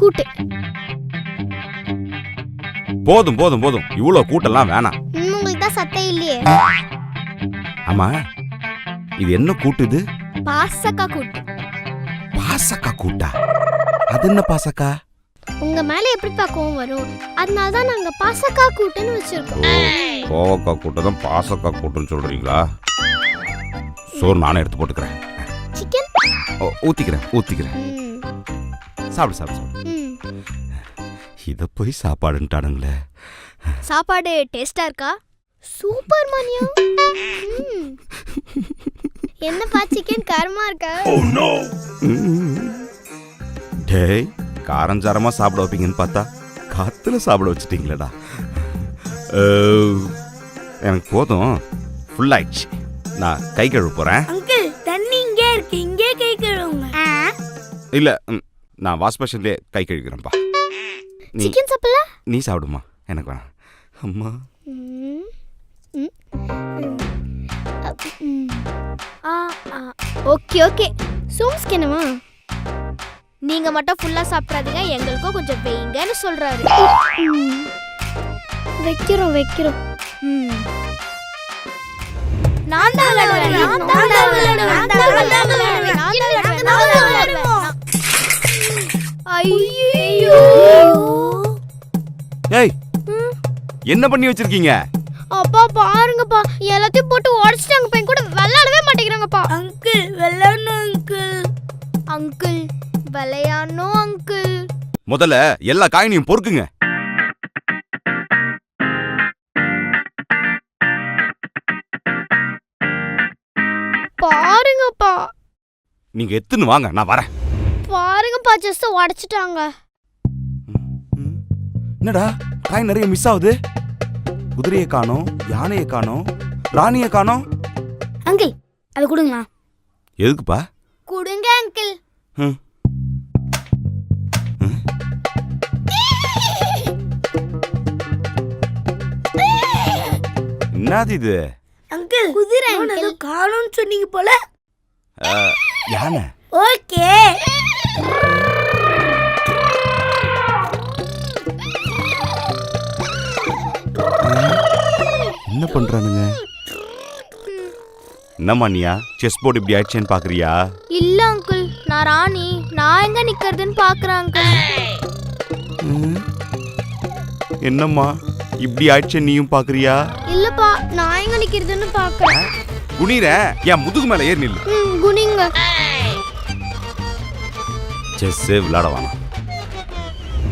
கூட்டு. போதும் போதும் போதும். இவ்வளோ கூட்டம்லாம் வேணாம். உங்களுக்கு தான் சத்தே இல்லையே. ஆமா. இது என்ன கூட்டு இது? பாசக்கா கூட்டு. பாசக்கா கூட்டா? அது என்ன பாசக்கா? உங்க மேல எப்படி கோவம் வரும்? அதனால தான் நாங்க பாசக்கா கூட்டுன்னு வச்சிருக்கோம். கோவக்கா கூட்டம் தான் பாசக்கா கூட்டம்னு சொல்றீங்களா? சோறு நானே எடுத்து போட்டுக்கிறேன். சிக்கன் ஊத்திக்கிறேன் ஊத்திக்கிறேன். சாப்பிடு சாப்பிடு. இத போய் சாப்பாடுன்ட்டானுங்களே. சாப்பாடு டேஸ்டா இருக்கா? சூப்பர் மணியா. ம். என்னப்பா சிக்கன் காரமா இருக்கா? டேய் காரஞ்சாரமா சாப்பிட வைப்பீங்கன்னு பார்த்தா காத்துல சாப்பிட வச்சிட்டீங்களேடா. எனக்கு போதும். ஃபுல் ஆயிடுச்சு. நான் கை கழுவ போறேன். அங்கிள் தண்ணி இங்கே இருக்கு. இங்கே கை கழுவுங்க. இல்ல ம், நான் வாஷ் பேஷன்லயே கை கழுவிக்கிறேன்ப்பா நீ சிக்கன் சாப்பிடல? நீ சாப்பிடுமா? எனக்கு வேணாம். அம்மா. ம், ம், ம். அப், ம். ஆ, ஆ. Okay okay. சோம்ஸ்க்கு என்னவா நீங்க மட்டும் ஃபுல்லா சாப்பிடாதீங்க. எங்களுக்கும் கொஞ்சம் வைங்கன்னு சொல்றாரு. ம். வைக்கிறோம் வைக்கிறோம். ம். நான் தான் விளையாடுவேன். நான் தான் விளையாடுவேன். நான் தான் விளையாடுவேன். என்ன பண்ணி வச்சிருக்கீங்க? அப்பா பாருங்கப்பா. எல்லாத்தையும் போட்டு உடச்சிட்டாங்க. பையன் கூட விளையாடவே மாட்டேங்கிறாங்கப்பா. அங்கிள் விளையாடணும் அங்கிள். அங்கிள் விளையாடணும் அங்கிள். முதல்ல எல்லா காயினையும் பொறுக்குங்க. பாருங்கப்பா. நீங்க எத்துன்னு வாங்க நான் வரேன். பாருங்கப்பா ஜஸ்ட் உடைச்சிட்டாங்க. என்னடா காய் நிறைய மிஸ் ஆகுது? குதிரையை காணோம் யானையை காணோம் ராணியை காணோம். அங்கிள் அது கொடுங்களா எதுக்குப்பா? கொடுங்க அங்கிள். ம். என்னது இது? அங்கிள் குதிரை காணும்னு சொன்னீங்க போல. யானை. ஓகே. என்ன பண்றானுங்க? என்னம்மா நீயா? செஸ் போர்டு இப்படி ஆயிடுச்சேன்னு பாக்குறியா? இல்ல அங்கிள் நான் ராணி. நான் எங்க நிக்கிறதுன்னு பாக்குறேன் அங்கிள் ம். என்னம்மா? இப்படி ஆயிடுச்சே நீயும் பாக்குறியா? இல்லப்பா நான் எங்க நிக்கிறதுன்னு பாக்குறேன். குனிற என் முதுகு மேல ஏறி நில்லு. ம், குனிங்க. செஸ் விளையாட வேணாம்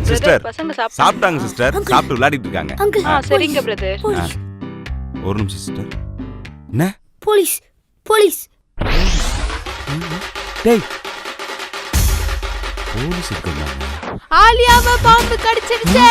சிஸ்டர் பசங்க சாப்பிட்டாங்க. சிஸ்டர் சாப்பிட்டு விளையாடிட்டு இருக்காங்க. சரிங்க பிரதர் ஒரு நிமிஷம் சிஸ்டர் என்ன? Police police. டேய். போலீஸ் இருக்காங்க ஆலியாவை பாம்பு கடிச்சிருச்சே.